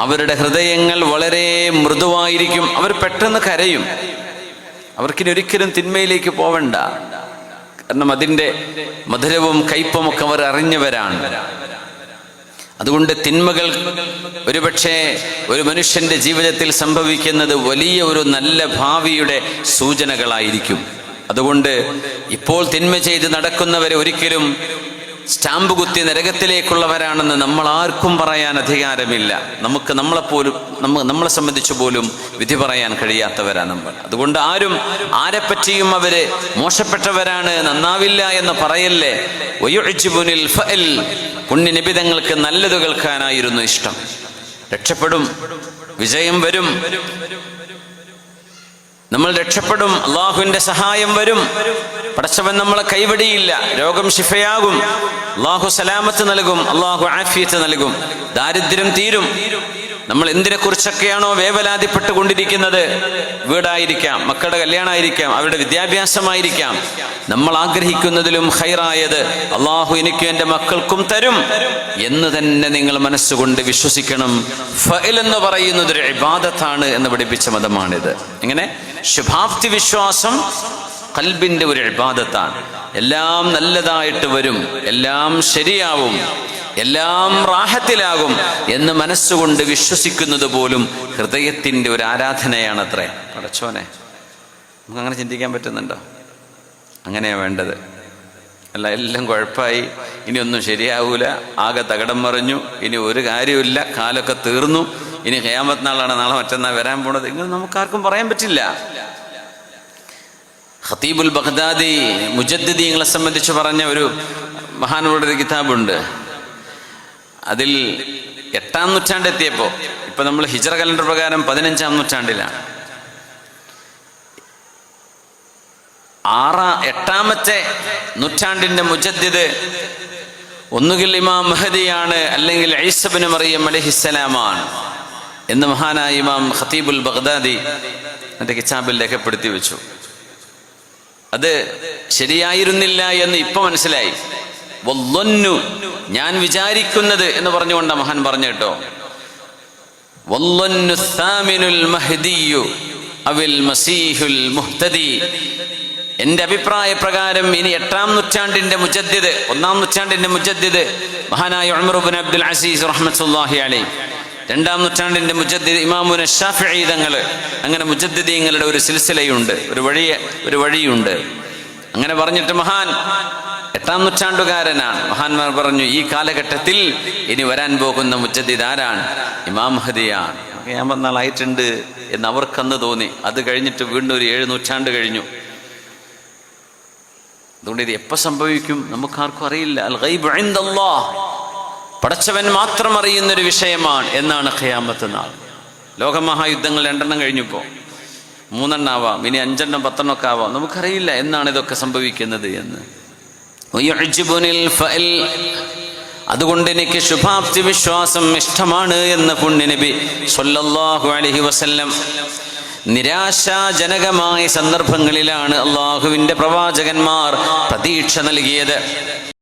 അവരുടെ ഹൃദയങ്ങൾ വളരെ മൃദുവായിരിക്കും. അവർ പെട്ടെന്ന് കരയും. അവർക്കിനി ഒരിക്കലും തിന്മയിലേക്ക് പോവണ്ട. കാരണം അതിന്റെ മധുരവും കയ്പുമൊക്കെ അവർ അറിഞ്ഞവരാണ്. അതുകൊണ്ട് തിന്മകൾ ഒരുപക്ഷെ ഒരു മനുഷ്യന്റെ ജീവിതത്തിൽ സംഭവിക്കുന്നത് വലിയ ഒരു നല്ല ഭാവിയുടെ സൂചനകളായിരിക്കും. അതുകൊണ്ട് ഇപ്പോൾ തിന്മ ചെയ്ത് നടക്കുന്നവരെ ഒരിക്കലും സ്റ്റാമ്പ് കുത്തി നരകത്തിലേക്കുള്ളവരാണെന്ന് നമ്മൾ ആർക്കും പറയാൻ അധികാരമില്ല. നമുക്ക് നമ്മളെപ്പോലും നമ്മ നമ്മളെ സംബന്ധിച്ച് പോലും വിധി പറയാൻ കഴിയാത്തവരാണ് നമ്മൾ. അതുകൊണ്ട് ആരും ആരെപ്പറ്റിയും അവർ മോശപ്പെട്ടവരാണ് നന്നാവില്ല എന്ന് പറയല്ലേ? ഒയൊഴിച്ചുപുനിൽ ഫൽ പുണ്യ പുണ്യനിബിതങ്ങൾക്ക് നല്ലത് കേൾക്കാനായിരുന്നു ഇഷ്ടം. രക്ഷപ്പെടും വിജയം വരും. നമ്മൾ രക്ഷപ്പെടും അള്ളാഹുവിന്റെ സഹായം വരും. പടച്ചവൻ നമ്മളെ കൈവടിയില്ല രോഗം ശിഫയാകും. അള്ളാഹു സലാമത്ത് നൽകും അള്ളാഹു ആഫിയത്ത് നൽകും. ദാരിദ്ര്യം തീരും. നമ്മൾ എന്തിനെ കുറിച്ചൊക്കെയാണോ വേവലാതിപ്പെട്ട് കൊണ്ടിരിക്കുന്നത് വീടായിരിക്കാം മക്കളുടെ കല്യാണമായിരിക്കാം അവരുടെ വിദ്യാഭ്യാസമായിരിക്കാം. നമ്മൾ ആഗ്രഹിക്കുന്നതിലും ഹൈറായത് അള്ളാഹു എനിക്കും എന്റെ മക്കൾക്കും തരും എന്ന് തന്നെ നിങ്ങൾ മനസ്സുകൊണ്ട് വിശ്വസിക്കണം. ഫൽ എന്ന് പറയുന്നത് ഒരു ഇബാദത്താണ് എന്ന് പഠിപ്പിച്ച മതമാണിത്. ഇങ്ങനെ ശുഭാപ്തി വിശ്വാസം കൽബിന്റെ ഒരു ഇബാദത്താണ്. എല്ലാം നല്ലതായിട്ട് വരും എല്ലാം ശരിയാവും. എല്ലാം റാഹത്തിലാകും എന്ന് മനസ്സുകൊണ്ട് വിശ്വസിക്കുന്നത് പോലും ഹൃദയത്തിന്റെ ഒരു ആരാധനയാണ് അത്രേ പടച്ചോനെ നമുക്ക് അങ്ങനെ ചിന്തിക്കാൻ പറ്റുന്നുണ്ടോ? അങ്ങനെയാ വേണ്ടത്. അല്ല എല്ലാം കുഴപ്പമായി. ഇനി ഒന്നും ശരിയാവൂല. ആകെ തകടം മറിഞ്ഞു. ഇനി ഒരു കാര്യമില്ല കാലൊക്കെ തീർന്നു. ഇനി ഹേമത് നാളാണ് നാളെ മറ്റന്നാൾ വരാൻ പോണത്. ഇങ്ങനെ നമുക്കാർക്കും പറയാൻ പറ്റില്ല. ഖത്തീബുൽ ബഗ്ദാദി മുജദ്ദീങ്ങളെ സംബന്ധിച്ച് പറഞ്ഞ ഒരു മഹാനോട് ഒരു കിതാബുണ്ട്. അതിൽ എട്ടാം നൂറ്റാണ്ട് എത്തിയപ്പോ ഇപ്പൊ നമ്മൾ ഹിജറ കലണ്ടർ പ്രകാരം പതിനഞ്ചാം നൂറ്റാണ്ടിലാണ്. ആറാ എട്ടാമത്തെ നൂറ്റാണ്ടിന്റെ മുജദ്ദിദ് ഒന്നുകിൽ ഇമാം മഹദിയാണ് അല്ലെങ്കിൽ ഐസബിന് മറിയം അലഹിസ്സലാമാണ് എന്ന് മഹാനായ ഇമാം ഖത്തീബുൽ ബഗ്ദാദി എന്റെ കിതാബിൽ രേഖപ്പെടുത്തി വെച്ചു. അത് ശരിയായിരുന്നില്ല എന്ന് ഇപ്പൊ മനസ്സിലായി. ഞാൻ വിചാരിക്കുന്നത് എന്ന് പറഞ്ഞുകൊണ്ട് മഹാൻ പറഞ്ഞു കേട്ടോ. എന്റെ അഭിപ്രായ പ്രകാരം ഇനി എട്ടാം നൂറ്റാണ്ടിന്റെ മുജദ്ദിദ് ഒന്നാം നൂറ്റാണ്ടിന്റെ മുജദ്ദിദ് മഹാനായ ഉമർബിൻ അബ്ദുൽ അസീസ് റഹ്മത്തുല്ലാഹി അലൈ രണ്ടാം നൂറ്റാണ്ടിന്റെ മുജദ്ദിദ് ഇമാമുന ഷാഫിഈ തങ്ങൾ അങ്ങനെ മുജദ്ദിദീങ്ങളുടെ ഒരു സിൽസിലയുണ്ട് ഒരു വഴി ഒരു വഴിയുണ്ട്. അങ്ങനെ പറഞ്ഞിട്ട് മഹാൻ എട്ടാം നൂറ്റാണ്ടുകാരനാണ്. മഹാന്മാർ പറഞ്ഞു ഈ കാലഘട്ടത്തിൽ ഇനി വരാൻ പോകുന്ന മുജദ്ദിദ് ആരാണ്? ഇമാം ഹദിയാണ് ഞാൻ വന്നാളായിട്ടുണ്ട് എന്ന് അവർക്കന്ന് തോന്നി. അത് കഴിഞ്ഞിട്ട് വീണ്ടും ഒരു ഏഴ് നൂറ്റാണ്ട് കഴിഞ്ഞു. അതുകൊണ്ട് ഇത് എപ്പോൾ സംഭവിക്കും നമുക്കാർക്കും അറിയില്ല. അൽ ഇൻദല്ലാഹ്. പടച്ചവൻ മാത്രം അറിയുന്ന ഒരു വിഷയമാണ് എന്നാണ് ഖിയാമത്ത് നാൾ. ലോകമഹായുദ്ധങ്ങൾ രണ്ടെണ്ണം കഴിഞ്ഞപ്പോൾ മൂന്നെണ്ണം ആവാം ഇനി അഞ്ചെണ്ണം പത്തെണ്ണം ഒക്കെ ആവാം. നമുക്കറിയില്ല എന്നാണ് ഇതൊക്കെ സംഭവിക്കുന്നത് എന്ന്. അതുകൊണ്ട് എനിക്ക് ശുഭാപ്തി വിശ്വാസം ഇഷ്ടമാണ് എന്ന് പുണ്യനബി സൊല്ലാഹു അലഹി വസല്ലം നിരാശാജനകമായ സന്ദർഭങ്ങളിലാണ് അള്ളാഹുവിന്റെ പ്രവാചകന്മാർ പ്രതീക്ഷ നൽകിയത്.